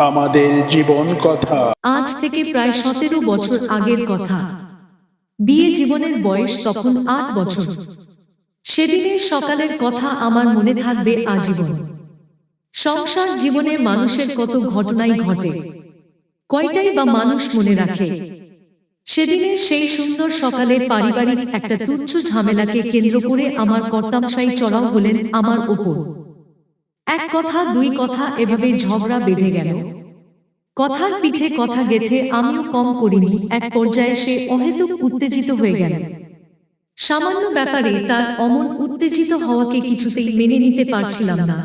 আমাদের জীবন কথা। আজ থেকে প্রায় সতেরো বছর আগের কথা। বিয়ে জীবনের বয়স তখন আট বছর। সেদিনের সকালের কথা আমার মনে থাকবে আজীবন। সংসার জীবনে মানুষের কত ঘটনাই ঘটে। কয়টাই বা মানুষ মনে রাখে। সেদিনের সেই সুন্দর সকালে পারিবারিক একটা তুচ্ছ ঝামেলাকে কেন্দ্র করে আমার কর্তামশাই চড়াও হলেন আমার ওপর। এক কথা, দুই কথা এভাবে ঝগড়া বেঁধে গেল। কথার পিঠে কথা গেথে আমিও কম করিনি। এক পর্যায়ে সে অহেতুক উত্তেজিত হয়ে গেল। সামান্য ব্যাপারে তার অমন উত্তেজিত হওয়াকে কিছুতেই মেনে নিতে পারছিলাম না।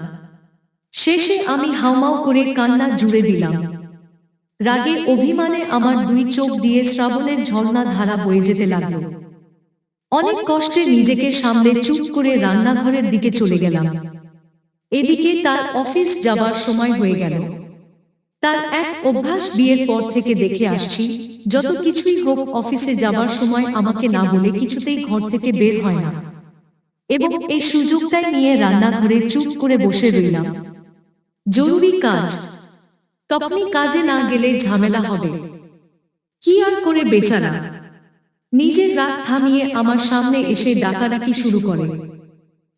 শেষে আমি হাউমাউ করে কান্না জুড়ে দিলাম। রাগে অভিমানে আমার দুই চোখ দিয়ে শ্রাবণের ঝর্ণা ধারা বয়ে যেতে লাগল। অনেক কষ্টে নিজেকে সামলে চুপ করে রান্নাঘরের দিকে চলে গেলাম। এদিকে তার অফিস যাবার সময় হয়ে গেল। তার এক অভ্যাস বিয়ের পর থেকে দেখে আসছি, যত কিছুই হোক অফিসে যাবার সময় আমাকে না বলে কিছুতেই ঘর থেকে বের হয় না। এবং এই সুযোগটাই নিয়ে রান্নাঘরে চুপ করে বসে রইলাম। জরুরি কাজ। তখনই কাজে না গেলে ঝামেলা হবে। কি আর করে বেচারা? নিজের রাগ থামিয়ে আমার সামনে এসে ডাকাডাকি শুরু করে।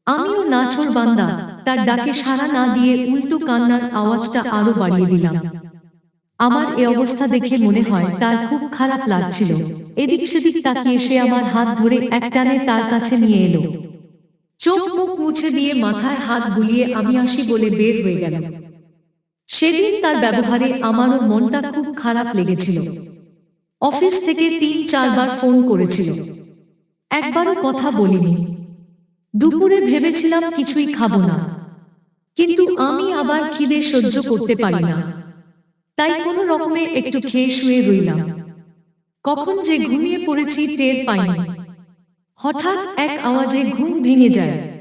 আমিও নাছর বান্দা। তার ডাকে সাড়া না দিয়ে উল্টো কান্নার আওয়াজটা আরও বাড়িয়ে দিলাম। আমার এ অবস্থা দেখে মনে হয় তার খুব খারাপ লাগছিল। এদিক সেদিক তাকিয়ে সে আমার হাত ধরে একটানে তার কাছে নিয়ে এলো। চোখ মুখ মুছে দিয়ে মাথায় হাত বুলিয়ে আমি আসি বলে বের হয়ে গেল সেদিন তার ব্যবহারে আমারও মনটা খুব খারাপ লেগেছিল। অফিস থেকে তিন চারবার ফোন করেছিল। একবারও কথা বলিনি। দুপুরে ভেবেছিলাম কিছুই খাব না। আমি আবার খিদে সহ্য করতে পারি না। তাই কোনো রকমে একটু খেয়ে শুয়ে রইলাম। কখন যে ঘুমিয়ে পড়েছি টের পাইনি। হঠাৎ এক আওয়াজে ঘুম ভেঙে যায়।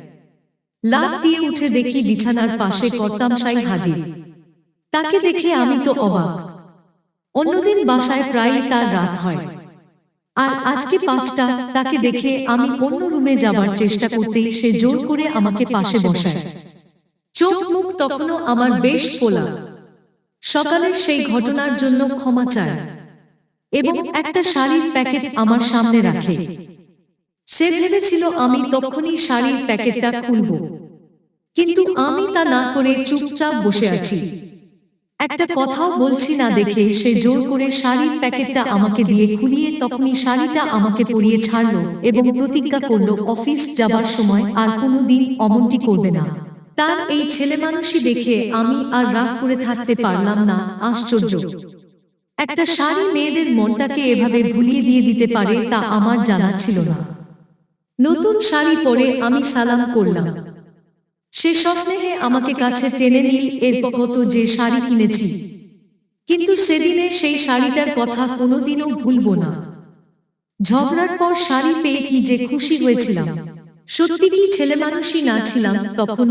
লাফ দিয়ে উঠে দেখি বিছানার পাশে কর্তামশাই হাজির। তাকে দেখে আমি তো অবাক। অন্যদিন বাসায় প্রায় তার রাত হয়। আর আজকে পাঁচটা তাকে দেখে আমি অন্য রুমে যাবার চেষ্টা করতেই সে জোর করে আমাকে পাশে বসায়। চোখ মুখ তখনও আমার বেশ পোলা। সকালের সেই ঘটনার জন্য ক্ষমা চায় এবং একটা শাড়ির প্যাকেট আমার সামনে রাখে। সে ভেবেছিল আমি তখনই শাড়ির প্যাকেটটা খুলব। কিন্তু আমি তা না করে চুপচাপ বসে আছি। একটা কথাও বলছি না দেখে সে জোর করে শাড়ির প্যাকেটটা আমাকে দিয়ে খুলিয়ে তখনই শাড়িটা আমাকে পরিয়ে ছাড়লো এবং প্রতিজ্ঞা করল, অফিস যাবার সময় আর কোনোদিন অমনটি করবে না। তার এই ছেলে মানুষই দেখে আমি আর রাগ করে থাকতে পারলাম না। আশ্চর্য। একটা শাড়ি মেয়েদের মনটাকে এভাবে ভুলিয়ে দিয়ে দিতে পারে তা আমার জানা ছিল না। নতুন শাড়ি পরে আমি সালাম করলাম। সে সস্নেহে আমাকে কাছে টেনে নিল, এরপর হতো যে শাড়ি কিনেছি। কিন্তু সেদিনে সেই শাড়িটার কথা কোনোদিনও ভুলবো না। ঝগড়ার পর শাড়ি পেয়ে কি যে খুশি হয়েছিলাম। সত্যি কি ছেলে মানুষই না ছিলাম তখন?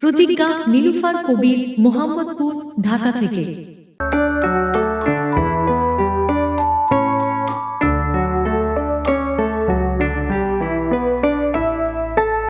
প্রতিজ্ঞা নীলুফার কবির মোহাম্মদপুর ঢাকা থেকে।